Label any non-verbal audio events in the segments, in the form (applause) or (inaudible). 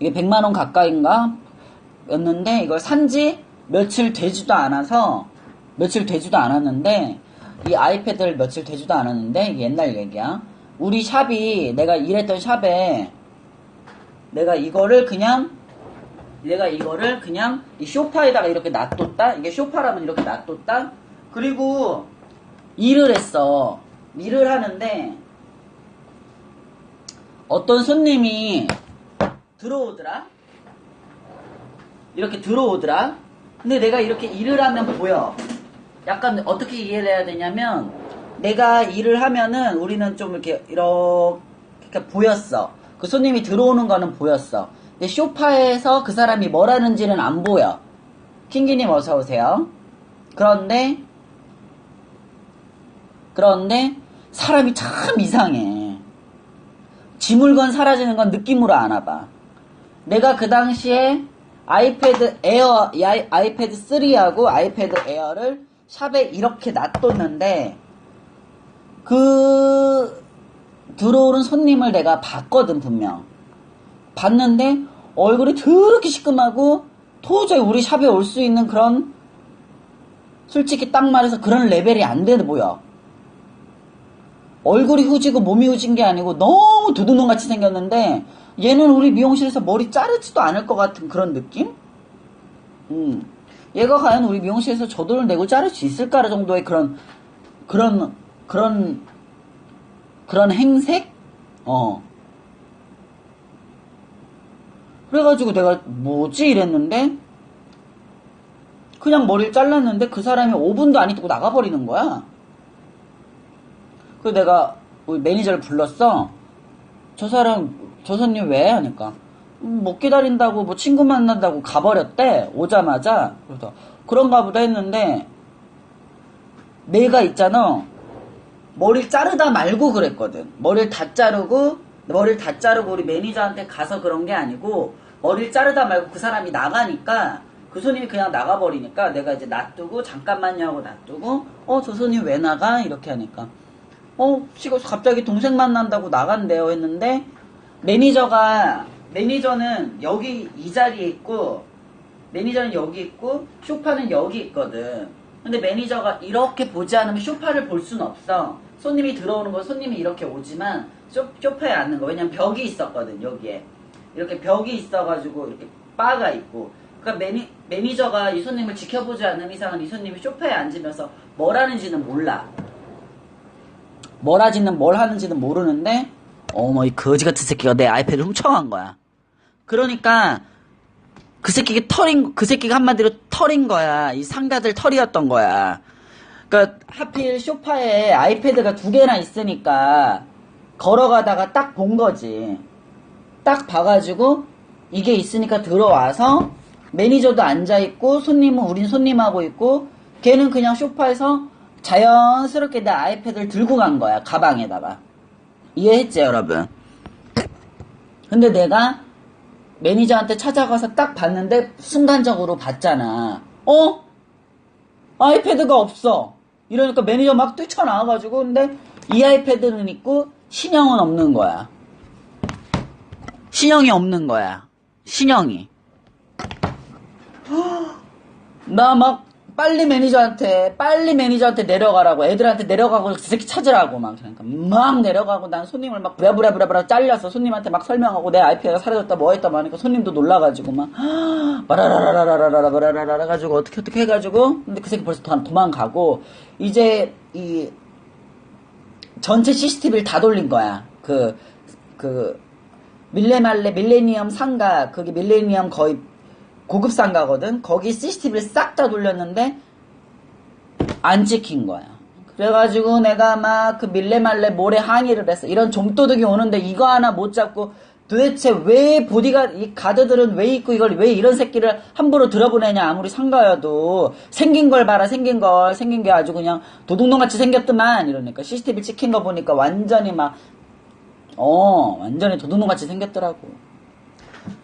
이게 100만원 가까이인가? 였는데, 이걸 산지 며칠 되지도 않아서, 며칠 되지도 않았는데, 이 아이패드를 며칠 되지도 않았는데, 옛날 얘기야. 우리 샵이, 내가 일했던 샵에, 내가 이거를 그냥, 내가 이거를 그냥 이 쇼파에다가 이렇게 놔뒀다? 이게 쇼파라면 이렇게 놔뒀다? 그리고 일을 했어. 일을 하는데, 어떤 손님이 들어오더라? 이렇게 들어오더라? 근데 내가 이렇게 일을 하면 보여. 약간 어떻게 이해를 해야 되냐면, 내가 일을 하면은 우리는 좀 이렇게, 이렇게 보였어. 그 손님이 들어오는 거는 보였어. 근데 쇼파에서 그 사람이 뭘 하는지는 안 보여. 킹기님 어서 오세요. 그런데, 그런데, 사람이 참 이상해. 지 물건 사라지는 건 느낌으로 아나 봐. 내가 그 당시에 아이패드 에어, 아이패드 3하고 아이패드 에어를 샵에 이렇게 놔뒀는데, 그, 들어오는 손님을 내가 봤거든, 분명. 봤는데, 얼굴이 더럽게 시큼하고, 도저히 우리 샵에 올 수 있는 그런, 솔직히 딱 말해서 그런 레벨이 안돼 보여. 얼굴이 후지고 몸이 후진 게 아니고 너무 도둑놈 같이 생겼는데 얘는 우리 미용실에서 머리 자르지도 않을 것 같은 그런 느낌? 음. 얘가 과연 우리 미용실에서 저 돈을 내고 자를 수 있을까 정도의 그런 그런 그런 그런 행색? 어. 그래가지고 내가 뭐지 이랬는데 그냥 머리를 잘랐는데 그 사람이 5분도 안 있고 나가버리는 거야. 그래서 내가 우리 매니저를 불렀어. 저 사람, 저 손님 왜? 하니까. 음, 못 기다린다고, 뭐 친구 만난다고 가버렸대. 오자마자. 그래서 그런가 보다 했는데, 내가 있잖아. 머리를 자르다 말고 그랬거든. 머리를 다 자르고, 머리를 다 자르고 우리 매니저한테 가서 그런 게 아니고, 머리를 자르다 말고 그 사람이 나가니까, 그 손님이 그냥 나가버리니까 내가 이제 놔두고, 잠깐만요 하고 놔두고, 어, 저 손님 왜 나가? 이렇게 하니까. 어, 지금 갑자기 동생 만난다고 나간대요 했는데, 매니저가, 매니저는 여기 이 자리에 있고, 매니저는 여기 있고, 쇼파는 여기 있거든. 근데 매니저가 이렇게 보지 않으면 쇼파를 볼 수는 없어. 손님이 들어오는 건 손님이 이렇게 오지만, 쇼, 쇼파에 앉는 거. 왜냐면 벽이 있었거든, 여기에. 이렇게 벽이 있어가지고, 이렇게 바가 있고. 그러니까 매니, 매니저가 이 손님을 지켜보지 않는 이상은 이 손님이 쇼파에 앉으면서 뭘 하는지는 몰라. 뭘 하지는 뭘 하는지는 모르는데 어머 이 거지 같은 새끼가 내 아이패드를 훔쳐간 거야. 그러니까 그 새끼가 털인 그 새끼가 한마디로 털인 거야. 이 상가들 털이었던 거야. 그러니까 하필 쇼파에 아이패드가 두 개나 있으니까 걸어가다가 딱 본 거지. 딱 봐가지고 이게 있으니까 들어와서 매니저도 앉아 있고 손님은 우린 손님하고 있고 걔는 그냥 쇼파에서 자연스럽게 내 아이패드를 들고 간 거야 가방에다가 이해했지 여러분? 근데 내가 매니저한테 찾아가서 딱 봤는데 순간적으로 봤잖아. 어? 아이패드가 없어. 이러니까 매니저 막 뛰쳐나와가지고 근데 이 아이패드는 있고 신형은 없는 거야. 신형이 없는 거야. 신형이. (gasps) 나 막 빨리 매니저한테 빨리 매니저한테 내려가라고 애들한테 내려가고 그 새끼 찾으라고 막 그러니까 막 내려가고 난 손님을 막 부랴부랴부랴부랴 잘려서 손님한테 막 설명하고 내 아이패드가 사라졌다 뭐 했다 뭐 하니까 손님도 놀라가지고 막 (gasps) 바라라라라라라라 바라라라 가지고 어떻게 어떻게 해가지고 근데 그 새끼 벌써 도- 도망가고 이제 이 전체 CCTV를 다 돌린 거야. 그그 밀레말레 밀레니엄 상가 그게 밀레니엄 거의 고급 상가거든. 거기 CCTV를 싹 다 돌렸는데 안 찍힌 거야. 그래가지고 내가 막 그 밀레말레 모래 항의를 했어. 이런 좀도둑이 오는데 이거 하나 못 잡고 도대체 왜 보디가 이 가드들은 왜 있고 이걸 왜 이런 새끼를 함부로 들어보내냐 아무리 상가여도 생긴 걸 봐라 생긴 걸 생긴 게 아주 그냥 도둑놈 같이 생겼더만 이러니까 CCTV 찍힌 거 보니까 완전히 막 어 완전히 도둑놈 같이 생겼더라고.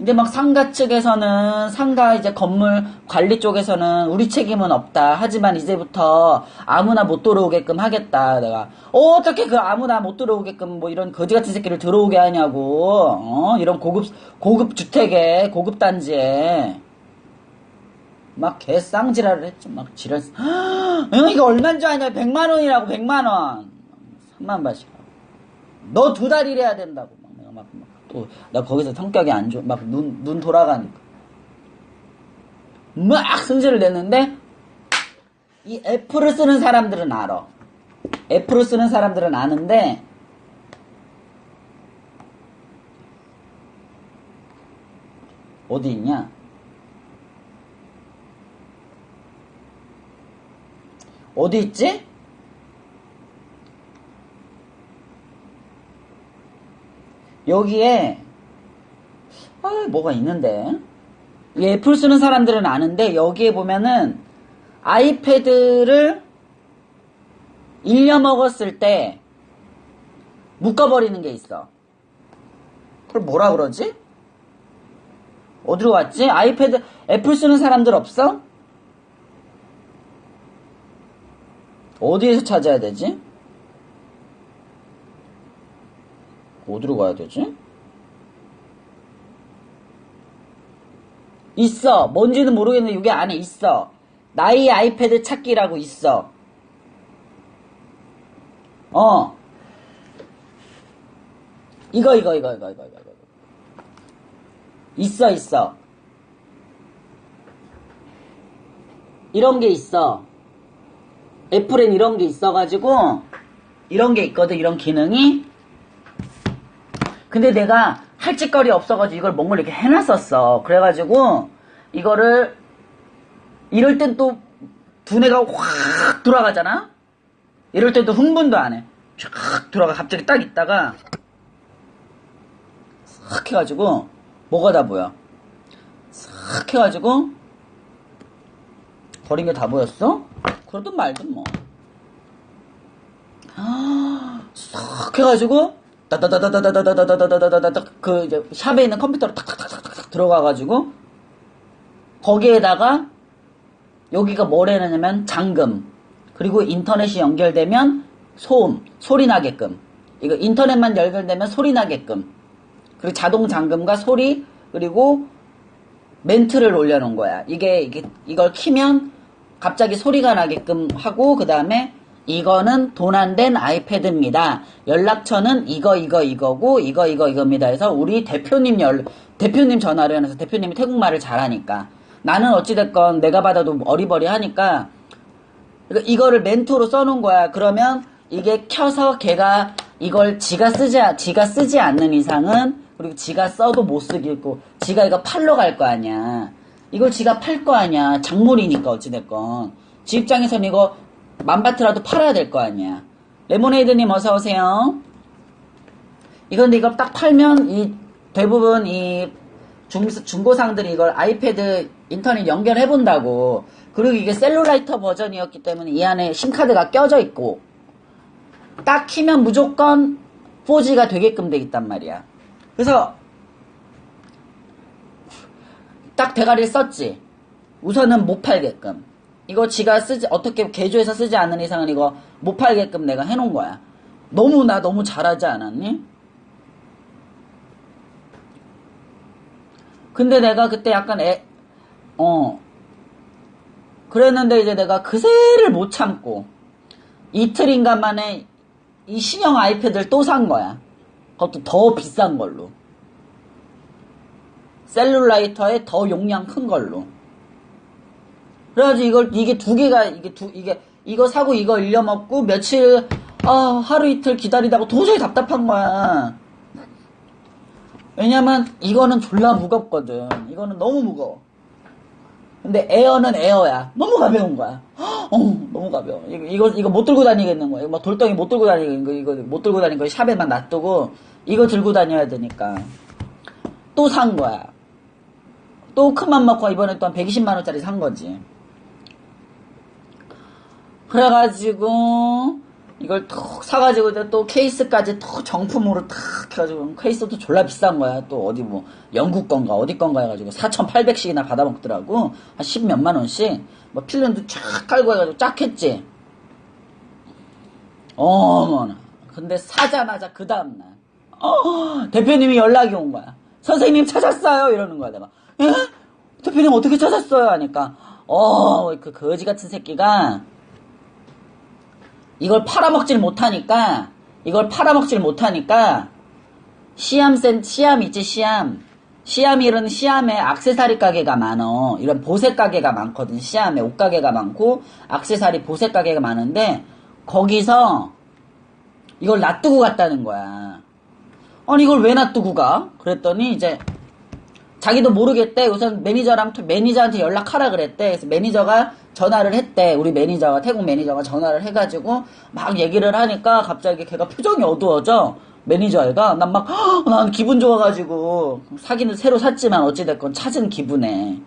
이제 막 상가 측에서는 상가 이제 건물 관리 쪽에서는 우리 책임은 없다. 하지만 이제부터 아무나 못 들어오게끔 하겠다. 내가 어 떻게 그 아무나 못 들어오게끔 뭐 이런 거지 같은 새끼를 들어오게 하냐고. 어? 이런 고급 고급 주택에 고급 단지에 막 개쌍지랄을 했죠. 막 지랄. 응, 이거 얼마인 줄 아냐? 100만 원이라고 100만 원. 3만 바씩. 너두 달 일해야 된다고. 막 내가 막, 막 또, 나 거기서 성격이 안 좋아. 막 눈, 눈 돌아가니까. 막 승질을 냈는데, 이 애플을 쓰는 사람들은 알아. 애플을 쓰는 사람들은 아는데, 어디 있냐? 어디 있지? 여기에 아 뭐가 있는데 이 애플 쓰는 사람들은 아는데 여기에 보면은 아이패드를 일려 먹었을 때 묶어버리는 게 있어 그걸 뭐라 그러지? 어디로 갔지? 아이패드 애플 쓰는 사람들 없어? 어디에서 찾아야 되지? 어디로 가야 되지? 있어. 뭔지는 모르겠는데 여기 안에 있어. 나의 아이패드 찾기라고 있어. 어. 이거 이거 이거 이거 이거 이거. 있어 있어. 이런 게 있어. 애플엔 이런 게 있어가지고 이런 게 있거든 이런 기능이 근데 내가 할 짓거리 없어가지고 이걸 뭔가 이렇게 해놨었어. 그래가지고 이거를 이럴 땐 또 두뇌가 확 돌아가잖아? 이럴 땐또 흥분도 안 해 쫙 돌아가. 갑자기 딱 있다가 싹 해가지고 뭐가 다 보여? 싹 해가지고 버린 게 다 보였어? 그러든 말든 뭐. 아, 싹 해가지고 따다다다다다다다다다다다다 그 이제 샵에 있는 컴퓨터로 탁탁탁탁탁 들어가가지고 거기에다가 여기가 뭘 해놨냐면 잠금 그리고 인터넷이 연결되면 소음 소리 나게끔 이거 인터넷만 연결되면 소리 나게끔 그리고 자동 잠금과 소리 그리고 멘트를 올려놓은 거야. 이게, 이게, 이걸 키면 갑자기 소리가 나게끔 하고, 그 다음에 이거는 도난된 아이패드입니다. 연락처는 이거, 이거, 이거고, 이거, 이거, 이겁니다. 해서 우리 대표님 연, 대표님 전화를 해서 대표님이 태국말을 잘하니까. 나는 어찌됐건 내가 받아도 어리버리 하니까, 그러니까 이거를 멘토로 써놓은 거야. 그러면 이게 켜서 걔가 이걸 지가 쓰지, 아- 지가 쓰지 않는 이상은 그리고 지가 써도 못 쓰겠고 지가 이거 팔러 갈 거 아니야. 이걸 지가 팔 거 아니야. 작물이니까 어찌됐건. 지 입장에선 이거 만바트라도 팔아야 될 거 아니야. 레모네이드님 어서 오세요. 이건데 이걸 딱 팔면 이 대부분 이 중, 중고상들이 이걸 아이패드 인터넷 연결해 본다고. 그리고 이게 셀룰라이터 버전이었기 때문에 이 안에 심카드가 껴져 있고 딱 키면 무조건 4G가 되게끔 돼 있단 말이야. 그래서 딱 대가리를 썼지. 우선은 못 팔게끔. 이거 지가 쓰지 어떻게 개조해서 쓰지 않는 이상은 이거 못 팔게끔 내가 해놓은 거야. 너무 나 너무 잘하지 않았니? 근데 내가 그때 약간 애, 어, 그랬는데 이제 내가 그새를 못 참고 이틀인가 만에 이 신형 아이패드를 또 산 거야. 그것도 더 비싼 걸로. 셀룰라이터에 더 용량 큰 걸로. 그래가지고 이걸, 이게 두 개가, 이게 두, 이게, 이거 사고 이거 일려 먹고 며칠, 아, 하루 이틀 기다리다가 도저히 답답한 거야. 왜냐면 이거는 졸라 무겁거든. 이거는 너무 무거워. 근데 에어는 에어야. 너무 가벼운 거야. 어, 너무 가벼워. 이거, 이거, 이거 못 들고 다니겠는 거야. 막 돌덩이 못 들고 다니는 거, 이거 못 들고 다니는 거 샵에만 놔두고, 이거 들고 다녀야 되니까. 또 산 거야. 또 큰 맘 먹고 이번에 또 한 120만원짜리 산 거지. 그래가지고, 이걸 툭 사가지고 또 케이스까지 툭 정품으로 탁 해가지고 케이스도 졸라 비싼 거야. 또 어디 뭐 영국 건가 어디 건가 해가지고 4,800씩이나 받아먹더라고. 한 10 몇만 원씩. 뭐 필름도 쫙 깔고 해가지고 쫙 했지. 어머나. 근데 사자마자 그 다음날. 어, 대표님이 연락이 온 거야. 선생님 찾았어요. 이러는 거야. 내가. 예? 대표님 어떻게 찾았어요? 하니까. 어, 그 거지 같은 새끼가 이걸 팔아먹질 못하니까, 이걸 팔아먹질 못하니까, 시암 센, 시암 있지, 시암. 시암 이런 시암에 악세사리 가게가 많어. 이런 보색 가게가 많거든. 시암에 옷 가게가 많고, 악세사리 보색 가게가 많은데, 거기서 이걸 놔두고 갔다는 거야. 아니, 이걸 왜 놔두고 가? 그랬더니 이제, 자기도 모르겠대. 우선 매니저랑 매니저한테 연락하라 그랬대. 그래서 매니저가 전화를 했대. 우리 매니저가 태국 매니저가 전화를 해가지고 막 얘기를 하니까 갑자기 걔가 표정이 어두워져. 매니저 애가 난막난 기분 좋아가지고 사기는 새로 샀지만 어찌됐건 찾은 기분에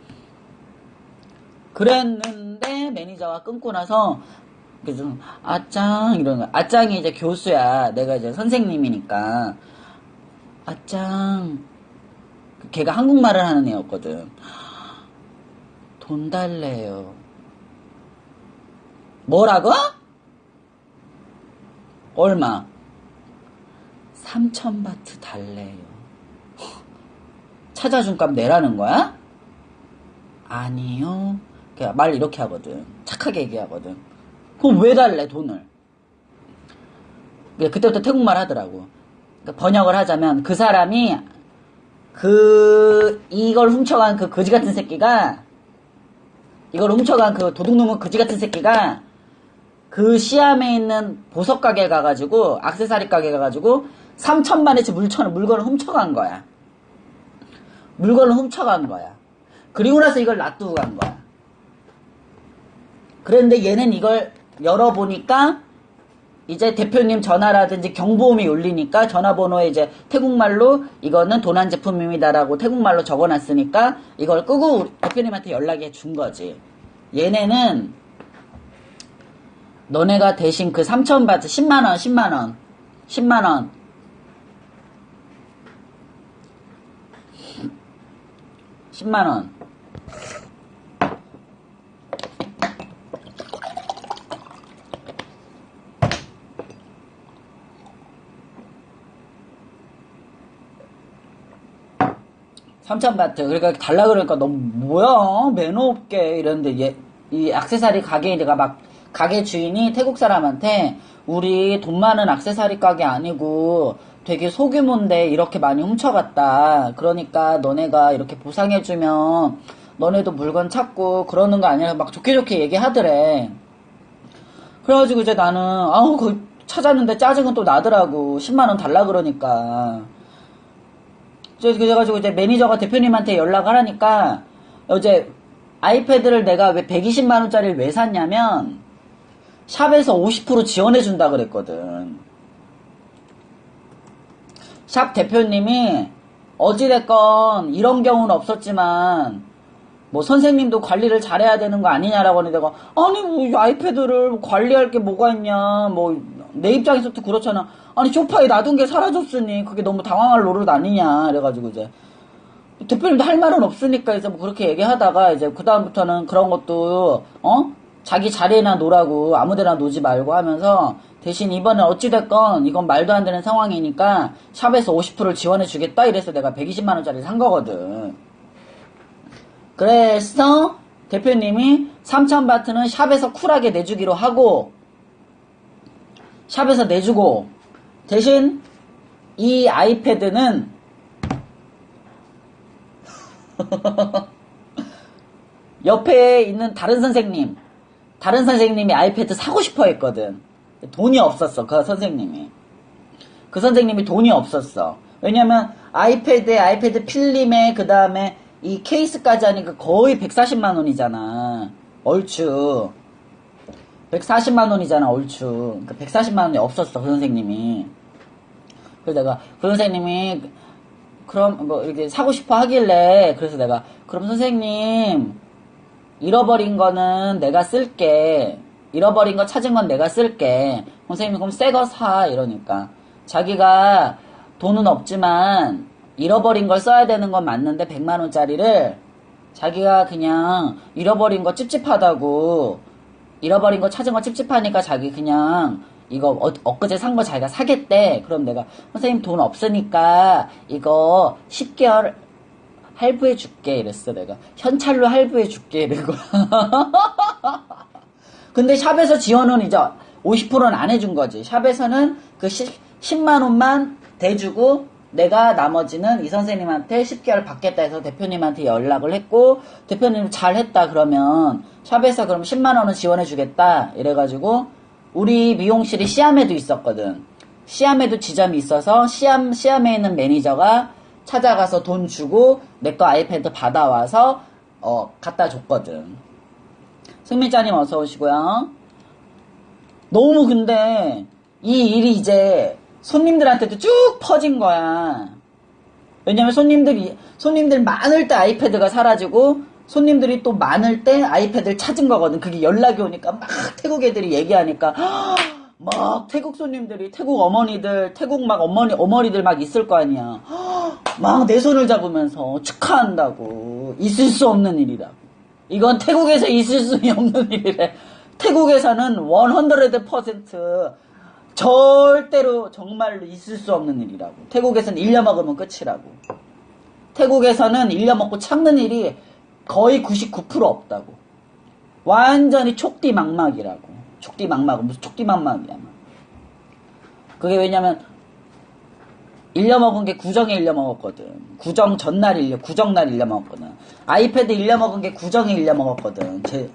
그랬는데 매니저가 끊고 나서 그래서 아짱 이러는 거야. 아짱이 이제 교수야. 내가 이제 선생님이니까 아짱 걔가 한국말을 하는 애였거든. 돈 달래요. 뭐라고? 얼마? 3천 바트 달래요. 찾아준 값 내라는 거야? 아니요. 그말 이렇게 하거든. 착하게 얘기하거든. 그럼 왜 달래, 돈을? 그때부터 태국말 하더라고. 그러니까 번역을 하자면 그 사람이 그 이걸 훔쳐간 그 거지 같은 새끼가 이걸 훔쳐간 그 도둑놈의 거지 같은 새끼가 그 시암에 있는 보석 가게 가가지고 악세사리 가게 가가지고 3천만 원치 물건을 물건을 훔쳐간 거야. 물건을 훔쳐간 거야. 그리고 나서 이걸 놔두고 간 거야. 그런데 얘는 이걸 열어보니까 이제 대표님 전화라든지 경보음이 울리니까 전화번호에 이제 태국말로 이거는 도난 제품입니다라고 태국말로 적어놨으니까 이걸 끄고 대표님한테 연락해 준 거지. 얘네는 너네가 대신 그 3천 바트 10만 원, 10만 원, 10만 원. 10만 원. 삼천 바트. 그러니까 달라 그러니까 너 뭐야 매너 없게 이러는데 얘, 이 액세서리 가게에 내가 막 가게 주인이 태국 사람한테 우리 돈 많은 액세서리 가게 아니고 되게 소규모인데 이렇게 많이 훔쳐갔다. 그러니까 너네가 이렇게 보상해주면 너네도 물건 찾고 그러는 거 아니라 막 좋게 좋게 얘기하더래. 그래가지고 이제 나는 아우 그 찾았는데 짜증은 또 나더라고. 10만 원 달라 그러니까. 그래가지고 이제 매니저가 대표님한테 연락을 하니까 어제 아이패드를 내가 왜 120만 원짜리를 왜 샀냐면 샵에서 50% 지원해 준다 그랬거든. 샵 대표님이 어찌됐건 이런 경우는 없었지만 뭐 선생님도 관리를 잘해야 되는 거 아니냐라고 하는데 내가 아니 뭐이 아이패드를 관리할 게 뭐가 있냐. 뭐 내 입장에서도 그렇잖아. 아니 소파에 놔둔 게 사라졌으니 그게 너무 당황할 노릇 아니냐. 그래가지고 이제 대표님도 할 말은 없으니까 이제 뭐 그렇게 얘기하다가 이제 그 다음부터는 그런 것도 어 자기 자리에나 놓으라고 아무데나 놓지 말고 하면서 대신 이번엔 어찌됐건 이건 말도 안 되는 상황이니까 샵에서 50%를 지원해 주겠다 이래서 내가 120만 원짜리 산 거거든. 그래서 대표님이 3,000바트는 샵에서 쿨하게 내주기로 하고 샵에서 내주고 대신 이 아이패드는 (laughs) 옆에 있는 다른 선생님 다른 선생님이 아이패드 사고 싶어 했거든. 돈이 없었어 그 선생님이. 그 선생님이 돈이 없었어. 왜냐면 아이패드에 아이패드 필름에 그 다음에 이 케이스까지 하니까 거의 140만 원이잖아. 얼추. 140만 원이잖아 얼추. 그 140만 원이 없었어 그 선생님이. 그래서 내가 그 선생님이 그럼 뭐 이렇게 사고 싶어 하길래 그래서 내가 그럼 선생님 잃어버린 거는 내가 쓸게 잃어버린 거 찾은 건 내가 쓸게. 선생님이 그럼 새 거 사. 이러니까. 자기가 돈은 없지만 잃어버린 걸 써야 되는 건 맞는데 100만 원짜리를 자기가 그냥 잃어버린 거 찝찝하다고 잃어버린 거 찾은 거 찝찝하니까 자기 그냥 이거 어, 엊그제 산 거 자기가 사겠대. 그럼 내가 선생님 돈 없으니까 이거 10개월 할부해 줄게 이랬어 내가. 현찰로 할부해 줄게 거야 (laughs) 근데 샵에서 지원은 이제 50%는 안 해준 거지. 샵에서는 그 10, 만 원만 대주고 내가 나머지는 이 선생님한테 10개월 받겠다 해서 대표님한테 연락을 했고 대표님 잘했다 그러면 샵에서 그럼 10만 원은 지원해 주겠다 이래가지고 우리 미용실이 시암에도 있었거든. 시암에도 지점이 있어서 시암 시암에 있는 매니저가 찾아가서 돈 주고 내 거 아이패드 받아와서 어 갖다 줬거든. 승민자님 어서 오시고요. 너무 근데 이 일이 이제 손님들한테도 쭉 퍼진 거야. 왜냐면 손님들이 손님들 많을 때 아이패드가 사라지고 손님들이 또 많을 때 아이패드를 찾은 거거든. 그게 연락이 오니까 막 태국 애들이 얘기하니까 막 태국 손님들이 태국 어머니들 태국 막 어머니 어머니들 막 있을 거 아니야. 막 내 손을 잡으면서 축하한다고 있을 수 없는 일이라고. 이건 태국에서 있을 수 없는 일이래. 태국에서는 100% 절대로 정말로 있을 수 없는 일이라고. 태국에서는 일려 먹으면 끝이라고. 태국에서는 일려 먹고 참는 일이 거의 99% 없다고. 완전히 촉디망막이라고. 촉디망막, 무슨 촉디망막이야. 막. 그게 왜냐면, 일려먹은 게 구정에 일려먹었거든. 구정 전날 일려, 구정날 일려먹었거든. 아이패드 일려먹은 게 구정에 일려먹었거든. 제,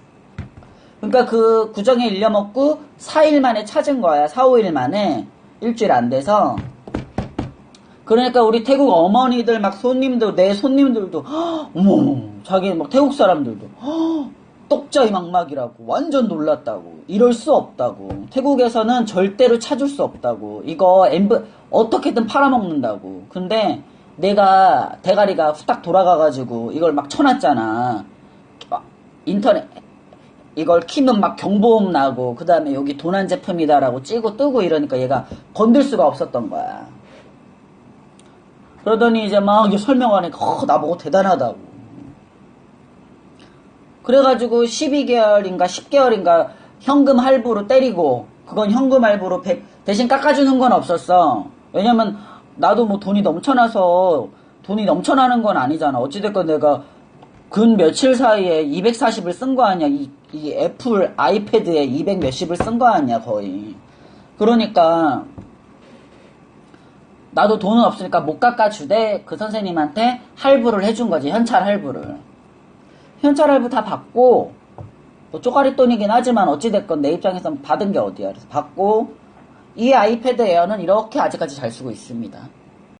그러니까 그 구정에 일려먹고 4일 만에 찾은 거야. 4, 5일 만에. 일주일 안 돼서. 그러니까 우리 태국 어머니들 막 손님들, 내 손님들도, (gasps) 헉, 어머, 자기 막 태국 사람들도, (gasps) 헉, 똑자이 막막이라고. 완전 놀랐다고. 이럴 수 없다고. 태국에서는 절대로 찾을 수 없다고. 이거 엠브, 어떻게든 팔아먹는다고. 근데 내가 대가리가 후딱 돌아가가지고 이걸 막 쳐놨잖아. 막 인터넷, 이걸 키면 막 경보음 나고, 그 다음에 여기 도난 제품이다라고 찌고 뜨고 이러니까 얘가 건들 수가 없었던 거야. 그러더니 이제 막 설명하니까, 어, 나보고 대단하다고. 그래가지고 12개월인가 10개월인가 현금 할부로 때리고, 그건 현금 할부로 100, 대신 깎아주는 건 없었어. 왜냐면 나도 뭐 돈이 넘쳐나서 돈이 넘쳐나는 건 아니잖아. 어찌됐건 내가 근 며칠 사이에 240을 쓴 거 아니야. 이, 이 애플 아이패드에 200 몇십을 쓴 거 아니야, 거의. 그러니까, 나도 돈은 없으니까 못 깎아주되 그 선생님한테 할부를 해준 거지, 현찰 할부를. 현찰 할부 다 받고, 뭐 쪼가리 돈이긴 하지만 어찌됐건 내 입장에선 받은 게 어디야. 그래서 받고, 이 아이패드 에어는 이렇게 아직까지 잘 쓰고 있습니다.